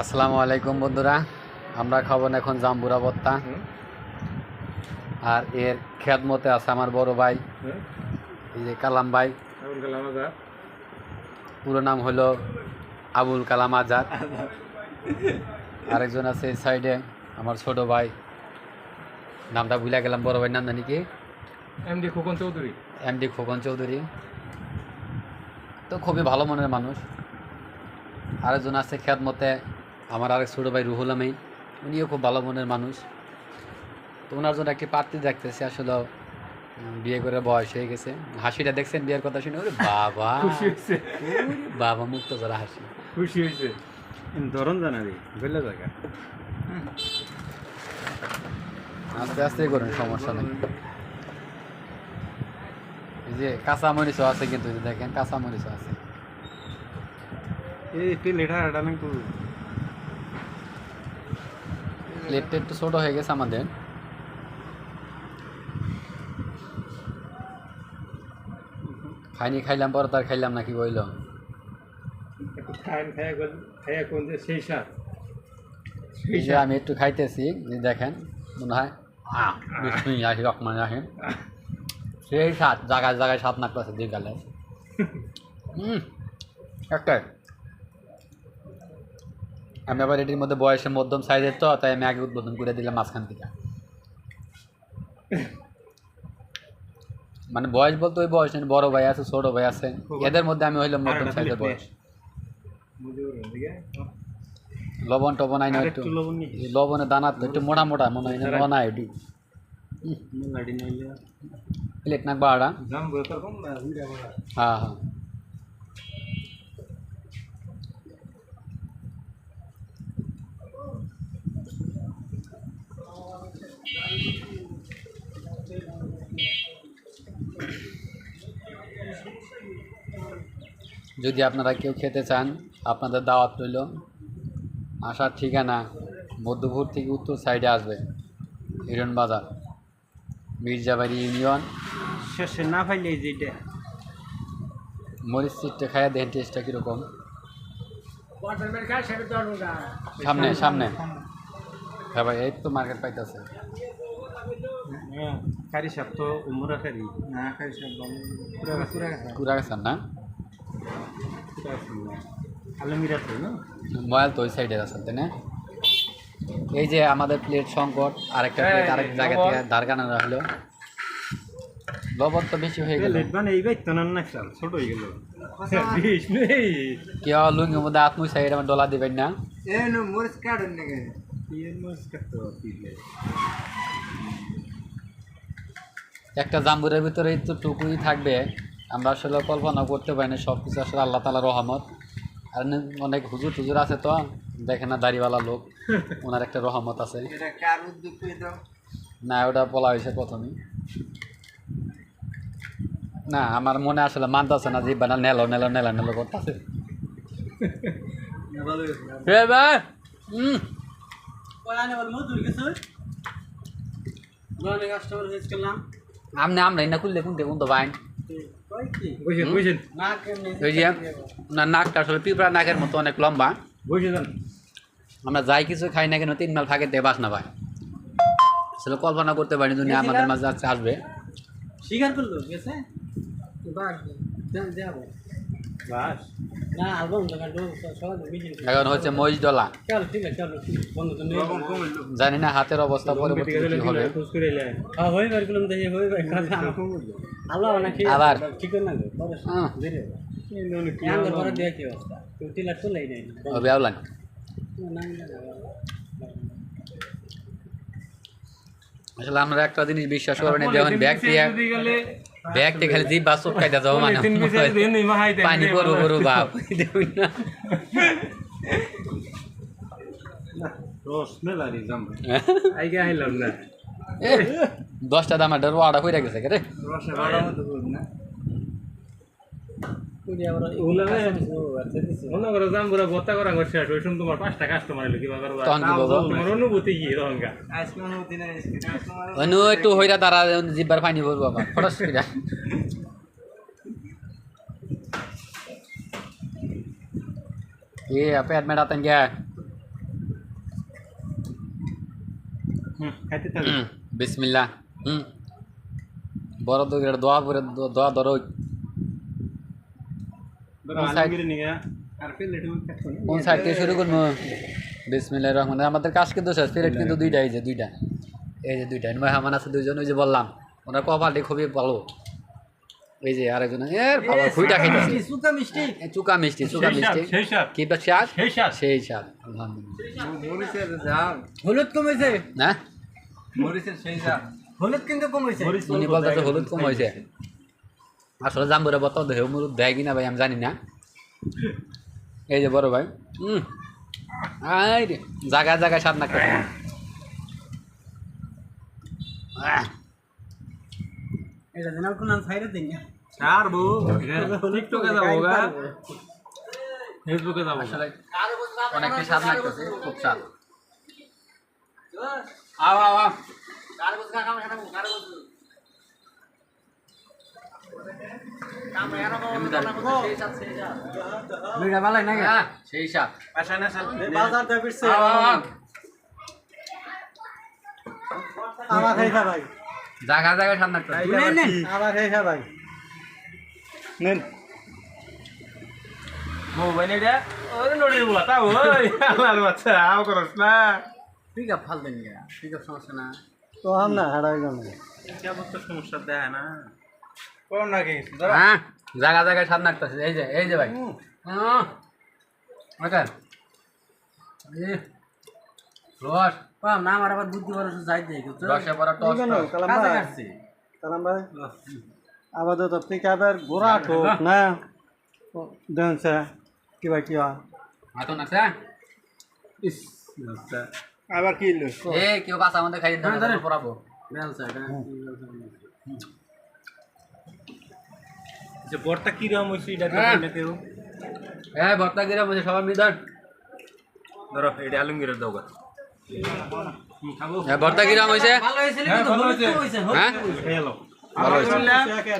আসসালামু আলাইকুম বন্ধুরা। আমরা খাব না এখন জাম্বুরা ভর্তা। আর এর খেদমতে আছে আমার বড় ভাই। এই যে কালাম ভাই। পুরো নাম হলো আবুল কালাম আজাদ। আরেকজন আছে এই সাইডে আমার ছোট ভাই। নামটা ভুলে গেলাম বড় ভাই নাম জানি কি? এমডি খোকন চৌধুরী। এমডি খোকন চৌধুরী। তো খুবই ভালো মনের মানুষ। আরেকজন আছে খেদমতে আমার আরেক ছোটো ভাই রুহুল আমিন উনিও খুব ভালো মনের মানুষ। তো ওনার জন্য একটি পাত্রী দেখতেছে আসলে বিয়ে করে বয়স হয়ে গেছে। হাসিটা দেখছেন বিয়ের কথা শুনে? ওরে বাবা! খুশি হয়েছে। বাবা মুক্ত জরা হাসি। খুশি হয়েছে। ধরন জানা রে গেলে জায়গা আস্তে আস্তে করুন সমস্যা নেই। এই যে কাঁচা মরিচও আছে কিন্তু দেখেন কাঁচা মরিচও আছে। এই প্লেট হারাটা না একটু প্লেটটা একটু ছোটো হয়ে গেছে আমাদের। খাইনি খাইলাম পরে তার খাইলাম নাকি বইল? আমি একটু খাইতেছি দেখেন মনে হয় আহ, বিসমিল্লাহির রহমানির সেই স্বাদ জায়গায় জায়গায় স্বাদ না করছে দুই গালে। হুম একটাই আমি আবার এটির মধ্যে বয়সে মধ্যম সাইজের তো তাই আমি আগে উদ্বোধন করে দিলাম মাঝখান থেকে। মানে বয়স বলতে ওই বয়স নেই, বড় ভাই আছে ছোট ভাই আছে। এদের মধ্যে আমি হইলাম মধ্যম সাইজের বয়স। লবণ টবণ আইনা একটু লবণের দানা তো একটু মোটা মোটা মনে হয় মনে হয় প্লেট না বড়া হ্যাঁ হ্যাঁ। যদি আপনারা কেউ খেতে চান আপনাদের দাওয়াত রইল। আসার ঠিকানা মধ্যপুর থেকে উত্তর সাইডে আসবে হিরণ বাজার মির্জাবাড়ি ইউনিয়ন। শেষে না পাইলে যেটা মরিচ সিটটা খাইয়া দেখেন টেস্টটা কীরকম? সামনে সামনে হ্যাঁ ভাই এই তো মার্কেট পাইতেছে। কারি সাপ তো উমরা কারি। না কারি সাপ কুড়া গেছেন না? ময়াল তো ওই আছে তাই না? এই যে আমাদের প্লেট সংকট আরেকটা প্লেট আরেক জায়গা থেকে লবণ তো বেশি হয়ে গেল। কেউ লুঙ্গির মধ্যে আত্মীয় সাইড আমার ডলা দিবেন না? একটা জাম্বুরের ভিতরে তো টুকুই থাকবে। আমরা আসলে কল্পনা করতে পারি না সব কিছু আসলে আল্লাহ তালা রহমত। আর অনেক হুজুর টুজুর আছে তো দেখে না দাড়িওয়ালা লোক ওনার একটা রহমত আছে। না ওটা বলা হয়েছে প্রথমে। না আমার মনে আসলে মানতেছে না যে বানা নেলো নেলো নেলো নেলো করতেছে। আমনে আমরা না খুললে কোন তো বাইন ওই যে না নাকটা আসলে পিঁপড়া নাকের মতো অনেক লম্বা। বুঝেন আমরা যাই কিছু খাই না কেন তিন মাল ফাঁকে দিয়ে বাস না পাই আসলে কল্পনা করতে পারি দুনিয়া আমাদের মাঝে আজকে আসবে। স্বীকার করল মিটিং এখন হচ্ছে মহিষ ডলা ঠিক জানি না হাতের অবস্থা পরবর্তী হবে। হ্যাঁ হয়ে। হয়ে আবার? হ্যাঁ। ধীরে ইয়াঙ্গ পরে দিয়ে কি অবস্থা। তুই টিলা তো লাই নাই হবে আওলান না আসলে আমরা একটা জিনিস বিশ্বাস করবেন যখন ব্যাগ দিয়ে ব্যাগ থেকে খালি জিভ বাস চটকাইতে যাব মানে পানি পড়ব পড়ব বাপ রস মেলারি জাম আইগে আইলাম না। এ দশটা দাম আডার ওয়াড়া হয়ে গেছে রে তারা জিব্বার ফাইনি বলবো আবার খরচ করে ये पैर में डातन क्या है বিসমিল্লা হুম। বড় তো এটা দোয়া পরে দোয়া ধরো কোন সাইড থেকে শুরু করব? বিসমিল্লাহ রহমান আমাদের কাজ কিন্তু শেষ প্লেট কিন্তু দুইটা এই যে দুইটা। এই যে দুইটা। মেহমান আছে দুইজন ওই যে বললাম। ওনার কপালটি খুবই ভালো। এই যে আরেকজন এর বাবা খুইটা খাইতেছে। সুকা মিষ্টি। চুকা মিষ্টি চুকা মিষ্টি। কি স্বাদ সেই স্বাদ। আলহামদুলিল্লাহ। হলুদ কমেছে না হলুদ কিন্তু কমেছে মরিচ উনি হলুদ কম হয়েছে। আসলে জাম্বুরে বতাও দেহে মুরুদ দেয় কিনা ভাই আমি জানি না। এই যে বড় ভাই হুম আই রে জায়গায় জায়গায় স্বাদ না করে এটা যেন কোন সাইডে দিন। ছাড়বো টিকটকে যাব গা। ফেসবুকে যাব আসলে অনেকটা স্বাদ লাগতেছে খুব স্বাদ। আও আও আও বিড়া বালাই না হ্যাঁ, সেই স্বাদ আশা না সাল বাজার দা পিছে আও, আও, আও। আমার খাইছা ভাই। জায়গায় জায়গায় স্বাদ লাগতেছে নেন নেন। আমার খাইছা ভাই। নেন। মোবাইল এটা ওরে নড়িয়ে বলা তা ওই। আল্লাহর বাচ্চা আও করস না। পিক আপ ফাল দেন গা পিক আপ সমস্যা না তো হাম না হারাই গেল। কি অবস্থা সমস্যা দেয় না। কোন নাকি ধরো। হ্যাঁ জায়গা জায়গায় স্বাদ লাগতেছে এই যে এই যে ভাই। হ্যাঁ এই, রস। পাম না আমার আবার বুদ্ধি বড় যাই দেই তো রসে পড়া টস। কাজে কাটছে। কালাম ভাই। আপাতত পিক আপের ঘোড়া ঠোক না। দেন স্যার কিবা কি হয়? হাতও নাকছে ইস আচ্ছা আবার কি হলো? এ কেউ বাসা আমাদের খাইয়ে হ্যাঁ, দেবে ধরেন। পড়াবো। যে বরটা কি রকম হইছে এটা তো হ্যাঁ। না কেউ। হ্যাঁ ভর্তা গিরা বসে সবার মিদার ধরো এটা আলমগীরের দাও গা। খাব। হ্যাঁ ভর্তা কিরাম হয়েছে? ভালো হয়েছিল হ্যাঁ, ভালো হয়েছে। কম হয়েছে হ্যাঁ? ভালো একে।